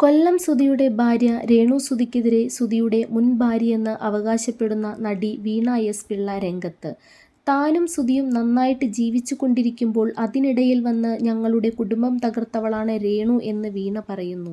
കൊല്ലം സുധിയുടെ ഭാര്യ രേണു സുധിക്കെതിരെ സുധിയുടെ മുൻ ഭാര്യയെന്ന് അവകാശപ്പെടുന്ന നടി വീണ എസ് പിള്ള രംഗത്ത്. താനും സുതിയും നന്നായിട്ട് ജീവിച്ചു കൊണ്ടിരിക്കുമ്പോൾ അതിനിടയിൽ വന്ന് ഞങ്ങളുടെ കുടുംബം തകർത്തവളാണ് രേണു എന്ന് വീണ പറയുന്നു.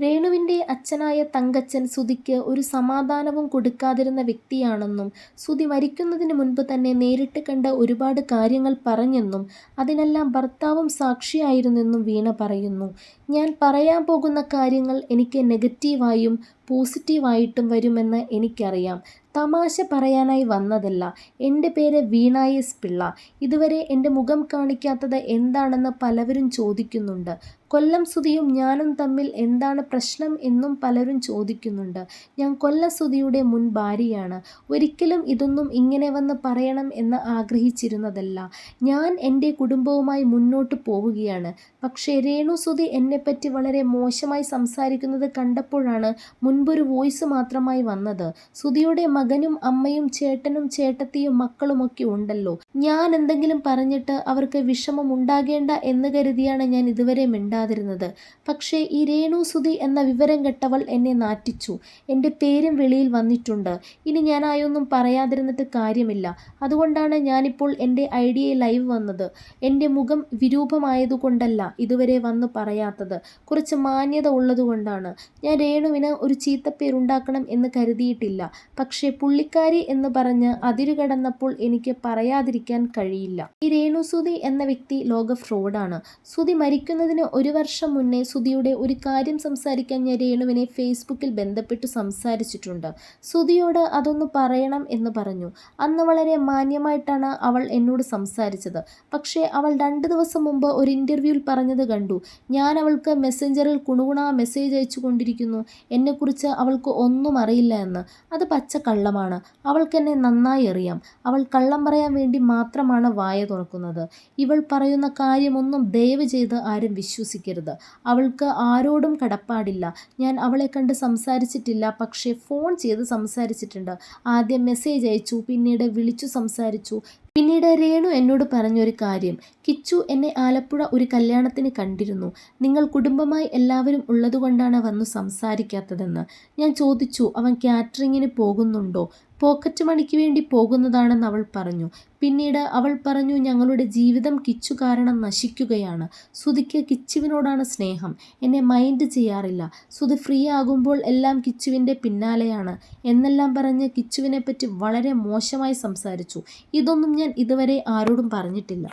രേണുവിന്റെ അച്ഛനായ തങ്കച്ചൻ സുതിക്ക് ഒരു സമാധാനവും കൊടുക്കാതിരുന്ന വ്യക്തിയാണെന്നും സുതി മരിക്കുന്നതിന് മുൻപ് തന്നെ നേരിട്ട് കണ്ട ഒരുപാട് കാര്യങ്ങൾ പറഞ്ഞെന്നും അതിനെല്ലാം ഭർത്താവും സാക്ഷിയായിരുന്നെന്നും വീണ പറയുന്നു. ഞാൻ പറയാൻ പോകുന്ന കാര്യങ്ങൾ എനിക്ക് നെഗറ്റീവായും പോസിറ്റീവായിട്ടും വരുമെന്ന് എനിക്കറിയാം. തമാശ പറയാനായി വന്നതല്ല. എന്റെ പേര് വീണ എസ് പിള്ള. ഇതുവരെ എന്റെ മുഖം കാണിക്കാത്തത് എന്താണെന്ന് പലവരും ചോദിക്കുന്നുണ്ട്. കൊല്ലം സുധിയും ഞാനും തമ്മിൽ എന്താണ് പ്രശ്നം എന്നും പലരും ചോദിക്കുന്നുണ്ട്. ഞാൻ കൊല്ലം സുധിയുടെ മുൻ ഭാര്യയാണ്. ഒരിക്കലും ഇതൊന്നും ഇങ്ങനെ വന്ന് പറയണം എന്ന് ആഗ്രഹിച്ചിരുന്നതല്ല. ഞാൻ എന്റെ കുടുംബവുമായി മുന്നോട്ട് പോവുകയാണ്. പക്ഷേ രേണു സുധി എന്നെപ്പറ്റി വളരെ മോശമായി സംസാരിക്കുന്നത് കണ്ടപ്പോഴാണ് മുൻപൊരു വോയിസ് മാത്രമായി വന്നത്. സുധിയുടെ മകനും അമ്മയും ചേട്ടനും ചേട്ടത്തിയും മക്കളുമൊക്കെ ഉണ്ടല്ലോ. ഞാൻ എന്തെങ്കിലും പറഞ്ഞിട്ട് അവർക്ക് വിഷമം ഉണ്ടാകേണ്ട എന്ന് കരുതിയാണ് ഞാൻ ഇതുവരെ മിണ്ടാതിരുന്നത്. പക്ഷേ ഈ രേണു സുധി എന്ന വിവരം കെട്ടവൾ എന്നെ നാറ്റിച്ചു. എന്റെ പേരും വെളിയിൽ വന്നിട്ടുണ്ട്. ഇനി ഞാൻ ആയൊന്നും പറയാതിരുന്നിട്ട് കാര്യമില്ല. അതുകൊണ്ടാണ് ഞാനിപ്പോൾ എന്റെ ഐഡിയ ലൈവ് വന്നത്. എന്റെ മുഖം വിരൂപമായതുകൊണ്ടല്ല ഇതുവരെ വന്ന് പറയാത്തത്. കുറച്ച് മാന്യത ഉള്ളതുകൊണ്ടാണ്. ഞാൻ രേണുവിന് ഒരു ചീത്തപ്പേരുണ്ടാക്കണം എന്ന് കരുതിയിട്ടില്ല. പക്ഷേ പുള്ളിക്കാരി എന്ന് പറഞ്ഞ് അതിരുകടന്നപ്പോൾ എനിക്ക് പറയാതിരിക്കാൻ കഴിയില്ല. ഈ രേണു സുധി എന്ന വ്യക്തി ലോക ഫ്രോഡാണ്. സുധി മരിക്കുന്നതിന് ഒരു വർഷം മുന്നേ സുധിയുടെ ഒരു കാര്യം സംസാരിക്കാൻ ഞാൻ രേണുവിനെ ഫേസ്ബുക്കിൽ ബന്ധപ്പെട്ട് സംസാരിച്ചിട്ടുണ്ട്. സുധിയോട് അതൊന്ന് പറയണം എന്ന് പറഞ്ഞു. അന്ന് വളരെ മാന്യമായിട്ടാണ് അവൾ എന്നോട് സംസാരിച്ചത്. പക്ഷേ അവൾ രണ്ട് ദിവസം മുമ്പ് ഒരു ഇന്റർവ്യൂവിൽ പറഞ്ഞത് കണ്ടു. ഞാൻ അവൾക്ക് മെസ്സഞ്ചറിൽ കുണുകുണ മെസ്സേജ് അയച്ചു കൊണ്ടിരിക്കുന്നു. എന്നെക്കുറിച്ച് അവൾക്ക് ഒന്നും അറിയില്ല എന്ന്. അത് പച്ച കള്ളമാണ് അവൾക്കെന്നെ നന്നായി അറിയാം. അവൾ കള്ളം പറയാൻ വേണ്ടി മാത്രമാണ് വായ തുറക്കുന്നത്. ഇവൾ പറയുന്ന കാര്യമൊന്നും ദയവ് ചെയ്ത് ആരും വിശ്വസിക്കരുത്. അവൾക്ക് ആരോടും കടപ്പാടില്ല. ഞാൻ അവളെ കണ്ട് സംസാരിച്ചിട്ടില്ല. പക്ഷേ ഫോൺ ചെയ്ത് സംസാരിച്ചിട്ടുണ്ട്. ആദ്യം മെസ്സേജ് അയച്ചു. പിന്നീട് വിളിച്ചു സംസാരിച്ചു. പിന്നീട് രേണു എന്നോട് പറഞ്ഞൊരു കാര്യം കിച്ചു എന്നെ ആലപ്പുഴ ഒരു കല്യാണത്തിന് കണ്ടിരുന്നു. നിങ്ങൾ കുടുംബമായി എല്ലാവരും ഉള്ളതുകൊണ്ടാണ് വന്നു സംസാരിക്കാത്തതെന്ന്. ഞാൻ ചോദിച്ചു അവൻ കാറ്ററിങ്ങിന് പോകുന്നുണ്ടോ. പോക്കറ്റ് മണിക്ക് വേണ്ടി പോകുന്നതാണെന്ന് അവൾ പറഞ്ഞു. പിന്നീട് അവൾ പറഞ്ഞു ഞങ്ങളുടെ ജീവിതം കിച്ചു കാരണം നശിക്കുകയാണ്. സുധിക്ക് കിച്ചുവിനോടാണ് സ്നേഹം. എന്നെ മൈൻഡ് ചെയ്യാറില്ല. സുധി ഫ്രീ ആകുമ്പോൾ എല്ലാം കിച്ചുവിന്റെ പിന്നാലെയാണ് എന്നെല്ലാം പറഞ്ഞ് കിച്ചുവിനെപ്പറ്റി വളരെ മോശമായി സംസാരിച്ചു. ഇതൊന്നും ഞാൻ ഇതുവരെ ആരോടും പറഞ്ഞിട്ടില്ല.